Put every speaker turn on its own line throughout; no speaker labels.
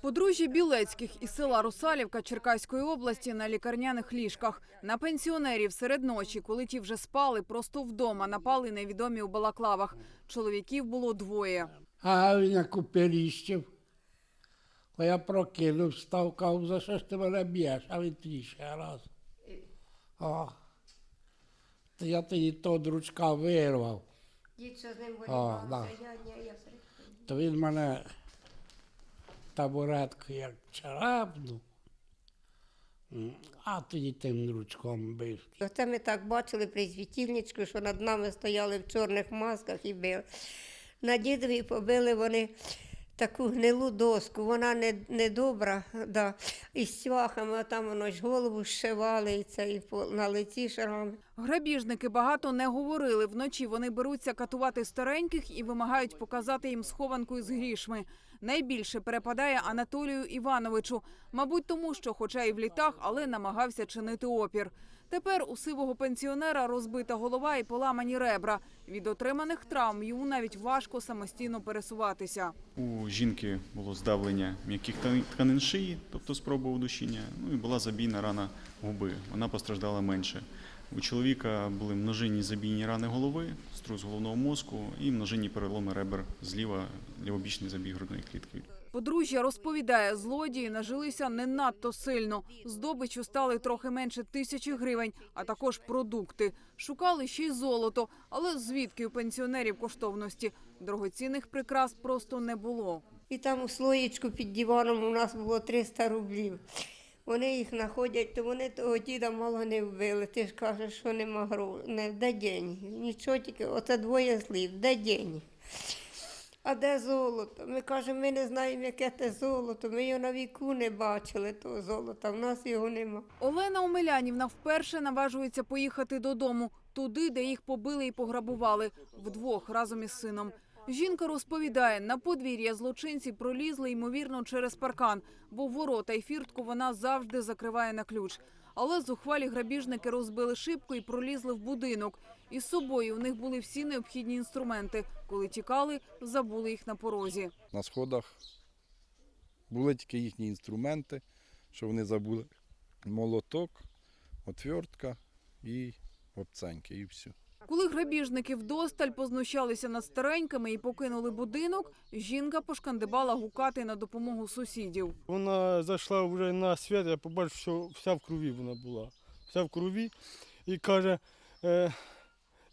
Подружжя Білецьких із села Русалівка Черкаської області на лікарняних ліжках. На пенсіонерів серед ночі, коли ті вже спали, просто вдома напали невідомі у балаклавах. Чоловіків було двоє.
А він як уперіщив. Бо я прокинув, став, кажу, за що ж ти мене б'єш, а він тоді ще раз. О. То я тоді того дручка вирвав.
Дід, що з ним
да.
я, ні, я.
То він мене табуреткою як чарапнув. М, А тоді тим дручком бив.
Оце ми так бачили при світильничку, що над нами стояли в чорних масках і били. На дідові побили вони таку гнилу доску, вона не, не добра, да. і з цвяхами, а там воно ж голову зшивали, і це і на лиці шрами.
Грабіжники багато не говорили. Вночі вони беруться катувати стареньких і вимагають показати їм схованку із грішми. Найбільше перепадає Анатолію Івановичу, мабуть, тому що, хоча і в літах, але намагався чинити опір. Тепер у сивого пенсіонера розбита голова і поламані ребра. Від отриманих травм йому навіть важко самостійно пересуватися.
У жінки було здавлення м'яких ткани- тканин шиї, тобто спроба удушіння, ну і була забійна рана губи. Вона постраждала менше. У чоловіка були множинні забійні рани голови, струс головного мозку і множинні переломи ребер зліва, лівобічний забій грудної клітки.
Подружжя розповідає, злодії нажилися не надто сильно. Здобичу стали трохи менше тисячі гривень, а також продукти. Шукали ще й золото, але звідки у пенсіонерів коштовності? Дорогоцінних прикрас просто не було.
І там у слоєчку під диваном у нас було 300 рублів. Вони їх знаходять, то вони того діда мало не вбили. Ти ж кажеш, що нема грошей. Не, де деньги? Нічого тільки, оце двоє слів, де деньги? А де золото? Ми кажемо, ми не знаємо, яке те золото. Ми його на віку не бачили, того золота, в нас його нема.
Олена Омелянівна вперше наважується поїхати додому, туди, де їх побили і пограбували, вдвох разом із сином. Жінка розповідає, на подвір'я злочинці пролізли, ймовірно, через паркан, бо ворота і фіртку вона завжди закриває на ключ. Але зухвалі грабіжники розбили шибку і пролізли в будинок. Із собою у них були всі необхідні інструменти. Коли тікали, забули їх на порозі.
на сходах були тільки їхні інструменти, що вони забули. Молоток, отвертка і обценьки, і все.
Коли грабіжники вдосталь познущалися над старенькими і покинули будинок, жінка пошкандибала гукати на допомогу сусідів.
Вона зайшла вже на свят, я побачив, що вся в крові вона була. Вся в крові. І каже, е,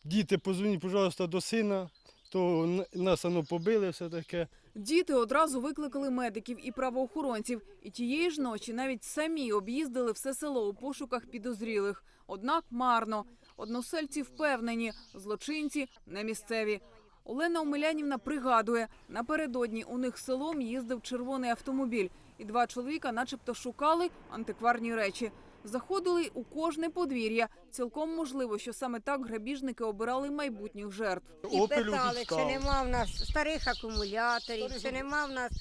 діти, позвоніть, пожалуйста, до сина, то нас воно побили, все таке.
Діти одразу викликали медиків і правоохоронців, і тієї ж ночі навіть самі об'їздили все село у пошуках підозрілих. Однак марно. Односельці впевнені, злочинці не місцеві. Олена Омелянівна пригадує, напередодні у них селом їздив червоний автомобіль, і два чоловіка, начебто, шукали антикварні речі. Заходили у кожне подвір'я. Цілком можливо, що саме так грабіжники обирали майбутніх жертв.
І питали, чи нема в нас старих акумуляторів, чи нема в нас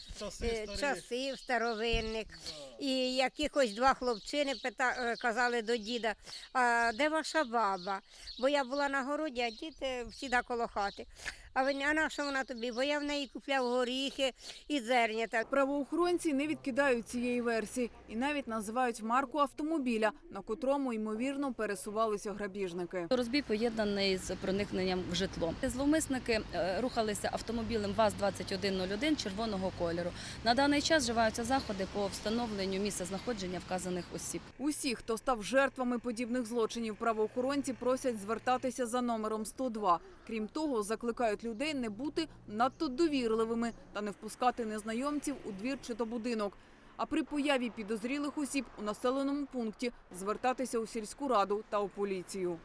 е, часів старовинних. І якихось два хлопчини пита, е, казали до діда, а де ваша баба? Бо я була на городі, а діти всіда коло хати. А він, а на що вона тобі? Бо я в неї купляв горіхи і зернята.
Правоохоронці не відкидають цієї версії і навіть називають марку автомобіля, на котрому ймовірно пересувалися грабіжники.
Розбій поєднаний з проникненням в житло. Зловмисники е, рухалися автомобілем ВАЗ-2101 червоного кольору. На даний час вживаються заходи по встановленню місця знаходження вказаних осіб.
Усі, хто став жертвами подібних злочинів, правоохоронці просять звертатися за номером 102. Крім того, закликають людей не бути надто довірливими та не впускати незнайомців у двір чи то будинок. А при появі підозрілих осіб у населеному пункті звертатися у сільську раду та у поліцію.